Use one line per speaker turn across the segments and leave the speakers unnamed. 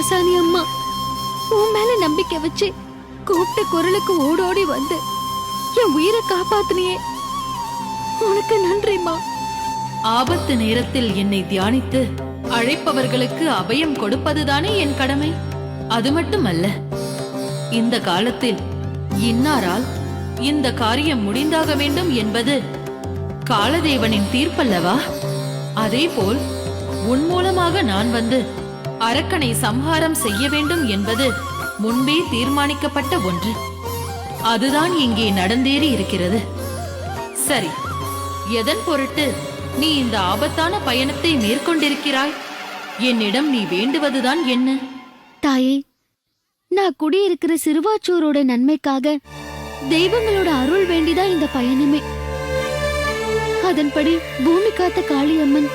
ஆசானி அம்மா உன் மேல நம்பிக்கை வச்சு கூப்பிட்ட குரலுக்கு ஓடோடி வந்து என் உயிரை காப்பாத்துனியே. உனக்கு நன்றிம்மா.
ஆபத்து நேரத்தில் என்னை தியானித்து அழைப்பவர்களுக்கு அபயம் கொடுப்பதுதானே என் கடமை? அது மட்டுமல்ல இந்த காலத்தில் இன்னாரால் இந்த காரியம் முடிந்தாக வேண்டும் என்பது காலதேவனின் தீர்ப்பல்லவா? அதே போல் உன் மூலமாக நான் வந்து அரக்கனை சம்ஹாரம் செய்ய வேண்டும் என்பது முன்பே தீர்மானிக்கப்பட்ட ஒன்று. அதுதான் இங்கே நடந்தேறி இருக்கிறது. சரி எதன் பொருட்டு நீ இந்த ஆபத்தான பயணத்தை மேற்கொண்டிருக்கிறாய்? என்னிடம் நீ வேண்டுவதுதான் என்ன?
தாயே நான் குடியிருக்கிற சிறுவாச்சூரோட நன்மைக்காக தெய்வங்களோட அருள் வேண்டிதான் இந்த பயணமே. அதன்படி பூமி காத்த காளியம்மன்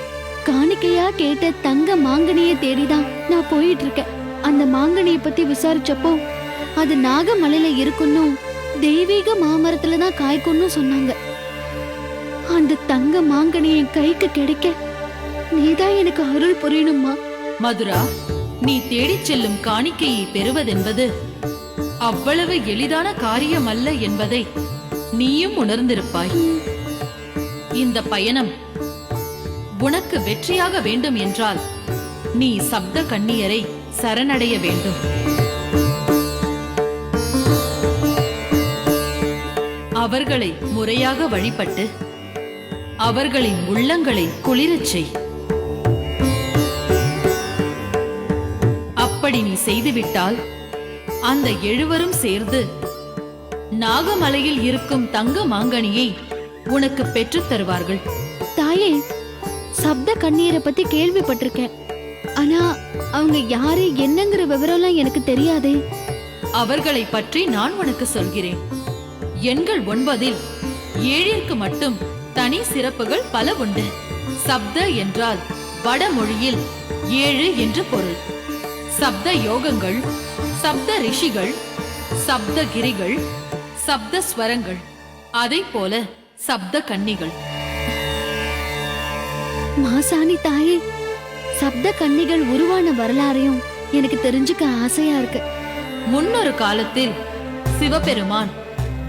காணிக்கையா கேட்ட தங்க மாங்கனிய தேடிதான் நான் போயிட்டு இருக்கேன் அந்த மாங்கனிய பத்தி விசாரிச்சப்போ அது நாகமலையில இருக்குன்னும் தெய்வீக மாமரத்துல தான் காய்க்கும்னு சொன்னாங்க. அந்த தங்க மாங்கனி என் கைக்கு கிடைக்க நீதான் எனக்கு அருள் புரியணுமா
மதுரா நீ தேடிச் செல்லும் காணிக்கையை பெறுவதென்பது அவ்வளவு எளிதான காரியம் அல்ல என்பதை நீயும் உணர்ந்திருப்பாய். இந்த பயணம் உனக்கு வெற்றியாக வேண்டும் என்றால் நீ சப்த கண்ணியரை சரணடைய வேண்டும். அவர்களை முறையாக வழிபட்டு அவர்களின் உள்ளங்களை குளிரச் செய். அப்படி நீ செய்துவிட்டால் அந்த எழுவரும் சேர்ந்து நாகமலையில் இருக்கும் தங்க மாங்கனியை உனக்கு பெற்றுத் தருவார்கள்.
தாயே சப்த கண்ணீரை பத்தி கேள்விப்பட்டிருக்கேன். ஆனா அவங்க யாரு என்னங்கிற விவரம்லாம் எனக்கு தெரியாதே.
அவர்களை பற்றி நான் உனக்கு சொல்கிறேன். எண்கள் ஒன்பதில் ஏழிற்கு மட்டும் தனி சிறப்புகள் பல உண்டு. சப்த என்றால் வடமொழியில் ஏழு என்று பொருள். சப்த யோகங்கள் சப்த ரிஷிகள் சப்த கிரிகள் சப்த ஸ்வரங்கள் அதை போல சப்த கன்னிகள்.
மாசாணி தாயே சப்த கன்னிகள் உருவான வரலாறையும் எனக்கு தெரிஞ்சுக்க ஆசையா இருக்கு.
முன்னொரு காலத்தில் சிவபெருமான்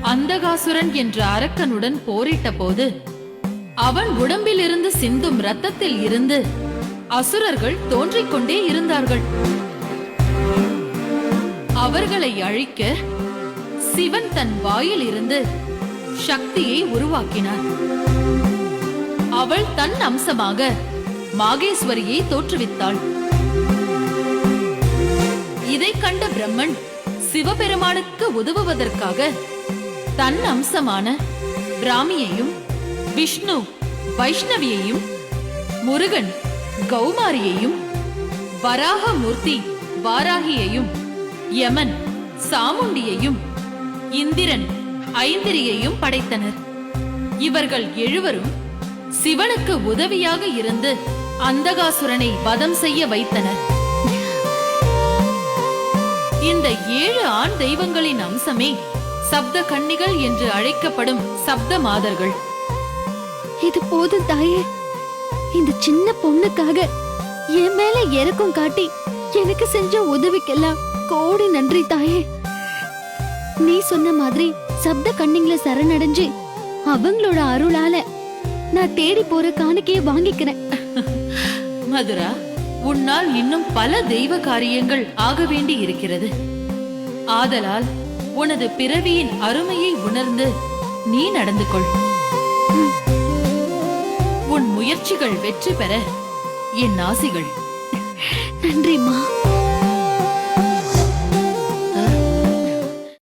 அந்தகாசுரன் என்ற அரக்கனுடன் போரிட்ட போது அவன் உடம்பிலிருந்து சிந்தும் ரத்தத்தில் இருந்து அசுரர்கள் தோன்றிக் கொண்டே இருந்தார்கள். அவர்களை அழிக்க சிவன் தன் வாயில் இருந்து சக்தியை உருவாக்கினார் அவள் தன் அம்சமாக மாகேஸ்வரியை தோற்றுவித்தாள். இதை கண்ட பிரம்மன் சிவபெருமானுக்கு உதவுவதற்காக தன் அம்சமான பிராமியையும் விஷ்ணு வைஷ்ணவியையும் முருகன் கௌமாரியையும் வராகமூர்த்தி வாராகியையும் யமன் சாமுண்டியையும் இந்திரன் ஐந்திரியையும் படைத்தனர். இவர்கள் எழுவரும் சிவனுக்கு உதவியாக இருந்து அந்தகாசுரனை வதம் செய்ய வைத்தனர். இந்த ஏழு ஆண் தெய்வங்களின் அம்சமே சப்த கன்னிகள் என்று அழைக்கப்படும் சப்த மாதர்கள்.
இது போதும் தாயே. இந்த சின்ன பொண்ணுக்காக என் மேல இறக்கம் காட்டி எனக்கு செஞ்ச உதவிக்கெல்லாம் கோடி நன்றி தாயே. நீ சொன்ன மாதிரி சப்த கண்ணிங்களை சரணடைஞ்சு அவங்களோட அருளால நான் தேடி போற காணிக்கையை வாங்கிக்கிறேன்.
மதுரா உன்னால் இன்னும் பல தெய்வ காரியங்கள் ஆக வேண்டி இருக்கிறது. ஆதலால் உனது பிறவியின் அருமையை உணர்ந்து நீ நடந்து கொள். உன் முயற்சிகள் வெற்றி பெற என் ஆசிகள்.
நன்றிம்மா.